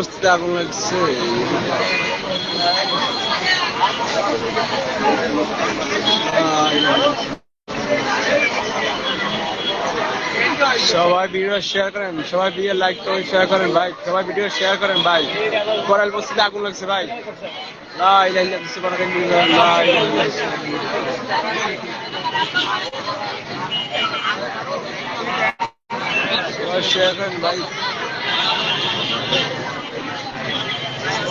বস্তিতে আগুন লাগছে। সবাই ভিডিও শেয়ার করেন, সবাই ভিডিও লাইক করেন শেয়ার করেন ভাই, সবাই ভিডিও শেয়ার করেন ভাই। করাল বস্তিতে আগুন লাগছে ভাই। লা ইলাহা ইল্লাল্লাহ সুবহানাকা ইন্নী লা ইলাহা ইল্লা সবাই শেয়ার করেন ভাই।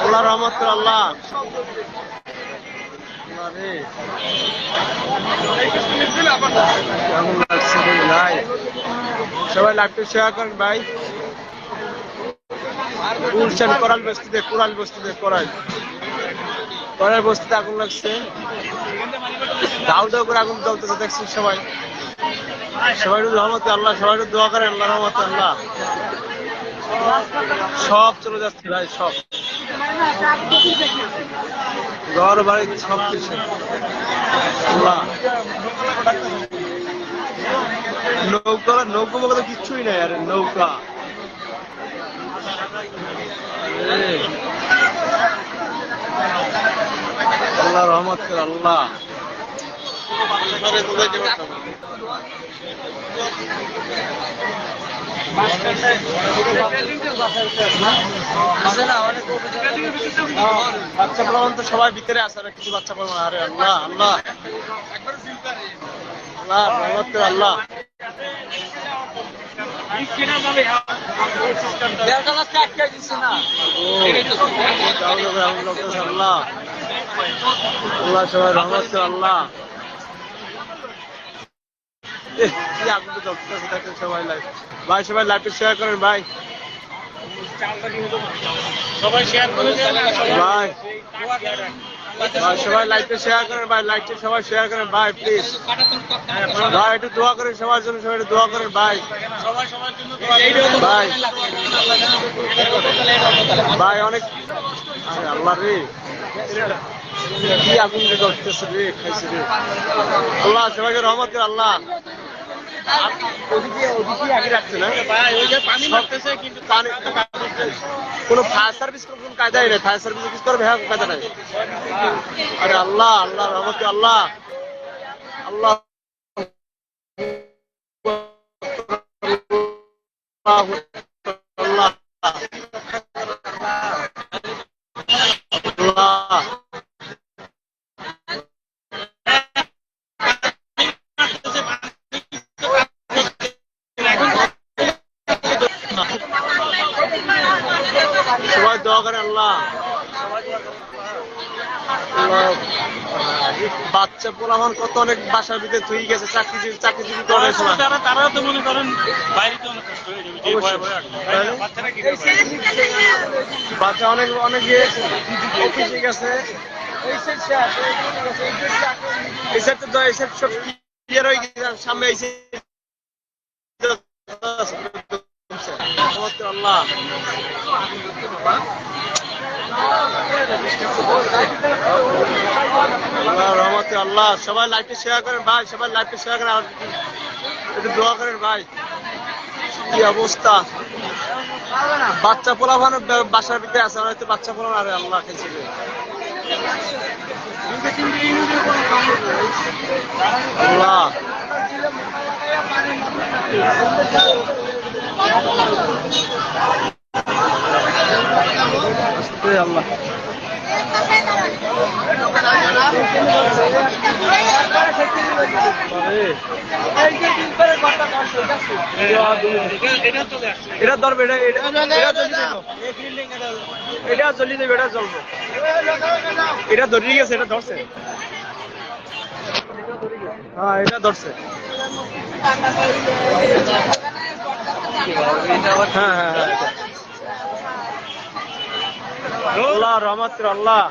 আল্লাহ রহমত আল্লাহ। সবাই লাইভটা শেয়ার করেন ভাই। গুলশান কোরাল বস্তিতে কোরাল বস্তিতে কোরাল কোরাল বস্তিতে আগুন লাগছে। দাউ দাউ করে আগুন জ্বলতেছে দেখছি সবাই। সবাই রহমতে আল্লাহ সবাই দোয়া করেন, আল্লাহ রহমতে আল্লাহ। সব চলে যাচ্ছে ভাই, সব। ঘর, বাড়ি, সব কিছু। নৌকা নৌকা বলতে তো কিচ্ছুই নাই, আরে নৌকা। আল্লাহ রহমত আল্লাহ। বাচ্চা প্রমাণ তো সবাই ভিতরে আছে আর কিছু বাচ্চা প্রমাণ আরে আল্লাহ আল্লাহ আল্লাহ রহমত আল্লাহ আল্লাহ সবাই রহমত আল্লাহ এহ, কি আগুন জ্বলতেছে দেখেন সবাই লাইভ ভাই সবাই লাইভটা শেয়ার করেন ভাই সবাই শেয়ার ভাই ভাই সবাই লাইভটা শেয়ার করেন ভাই লাইভটা সবাই শেয়ার করেন ভাই প্লিজ ভাই একটু দোয়া করেন সবার জন্য সবাই একটু দোয়া করেন ভাই ভাই ভাই অনেক আল্লাহ রে কি আগুন রে খাইছে রে আল্লাহ সবাইকে রহমত আল্লাহ কোনো ফায়ার সার্ভিস কোনো কায়দাই নেই। ফায়ার সার্ভিস করবে কায়দা নাই। আরে আল্লাহ আল্লাহ, রহমতে আল্লাহ। আল্লাহ। সবাই দোয়া করে আল্লাহ। বাচ্চা পোলামান কত অনেক বাসার ভিতরে থুই গেছে চাকরি চাকরিজীবী করে শোনা তারা তো মনে করেন বাইরে তো অনেক কষ্ট? বাচ্চা অনেক অনেক ইয়ে অফিসে গেছে। তো সব ক্লিয়ার হয়ে সামনে রহমতে আল্লাহ। সবাই লাইভটা শেয়ার করেন ভাই, সবাই লাইভটা শেয়ার করেন, আর একটু দোয়া করেন ভাই। কি অবস্থা? বাচ্চা পোলা বাসার ভিতরে আছে হয়তো বাচ্চা পোলা আরে আল্লাহ খেলছে রে। আল্লাহ। এটা- চলে ধরবে, এটা এটা এটা জ্বলি এটা দেবে, এটা ধরিয়ে গেছে, এটা ধরছে। হ্যাঁ এটা ধরছে। হ্যাঁ হ্যাঁ হ্যাঁ। আল্লাহ রহমত আল্লাহ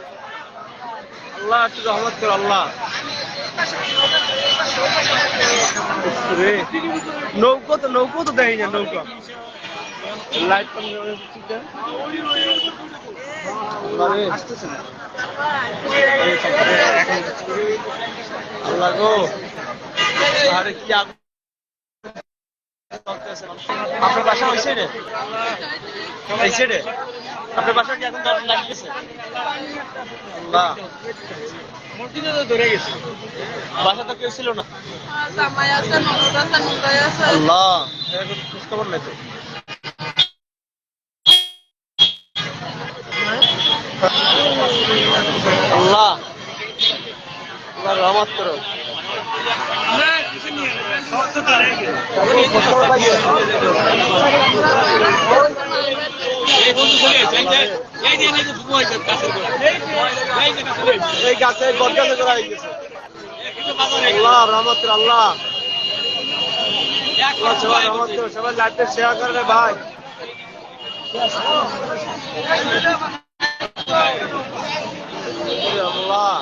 আল্লাহ রহমত আল্লাহ নৌকো তো নৌকো তো দেয় না নৌকা লাইট আল্লাহ গো আরে কি আপনার বাসা ওই সাইডে এই সাইডে আপনার বাসা কি এখন দরজা লাগিয়েছে আল্লাহ মসজিদে তো ধরে গেছে। বাসা তো কেউ ছিল না। আল্লাহ। খোঁজ খবর নাই তো। আল্লাহ রহমত করো। এই গাছে করা আল্লাহ রহমত আল্লাহ সবাই রহমত করো সবাই লাইভটা শেয়ার করবে ভাই আল্লাহ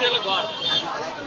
সবাই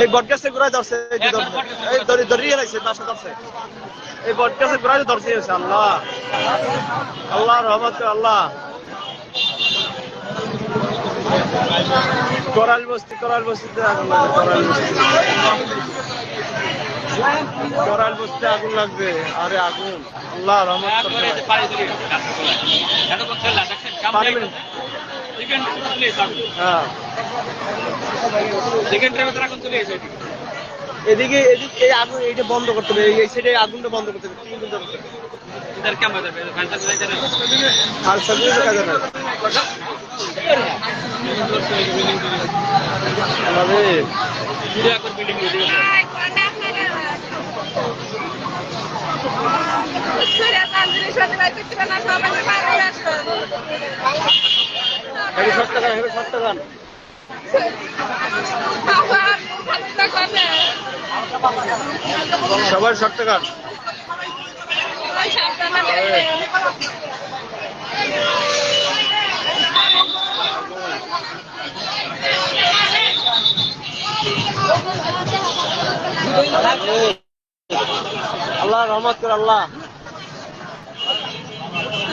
এই বটগাছের গোড়ায় ধরছে এই দড়ি দড়িয়ে লাগছে বাসা ধরছে। এই বটগাছের গোড়ায় ধরছে গেছে আল্লাহ। আল্লাহ রহমত আল্লাহ। করাল বস্তি করাল বস্তিতে আগুন লাগবে করাল বস্তি। করাল বস্তিতে আগুন লাগবে আরে আগুন। আল্লাহ রহমত। এদিকে এদিকে এই আগুন এইটা বন্ধ করতে হবে এই সাইডে আগুনটা বন্ধ করতে হবে তিন বন্ধ করতে হবে আর কিছু কাজে না আমাদের। সবার সত্য গান। আল্লাহ রহমত করে আল্লাহ।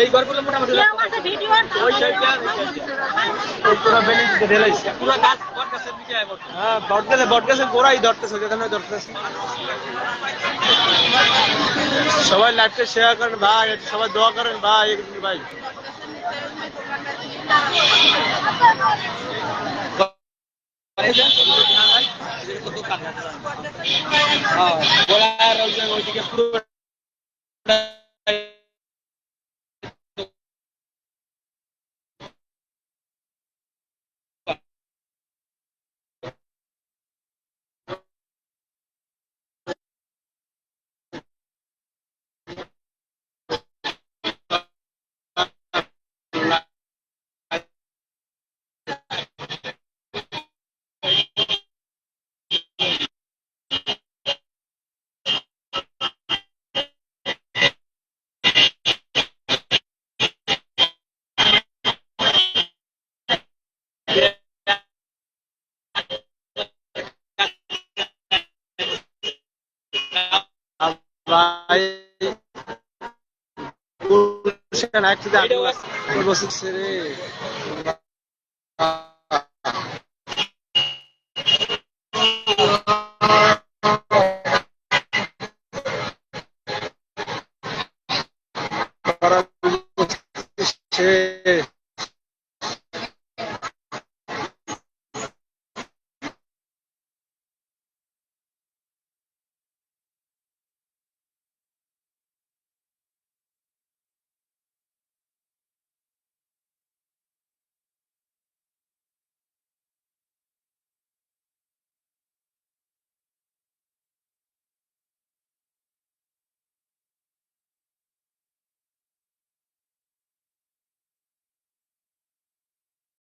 এই ঘরগুলো মোটামুটি পুরো বেলি ঢেলাইছে পুরো গাছ হ্যাঁ বটগাছে বটগাছে গোড়াই ধরতেছে যেখানে ধরতেছে। সবাই লাইভটা শেয়ার করেন ভাই সবাই দোয়া করেন ভাই ভাই। ওইদিকে পুরো গুলশান একসাথে আগুন লাগছে। বসেছে রে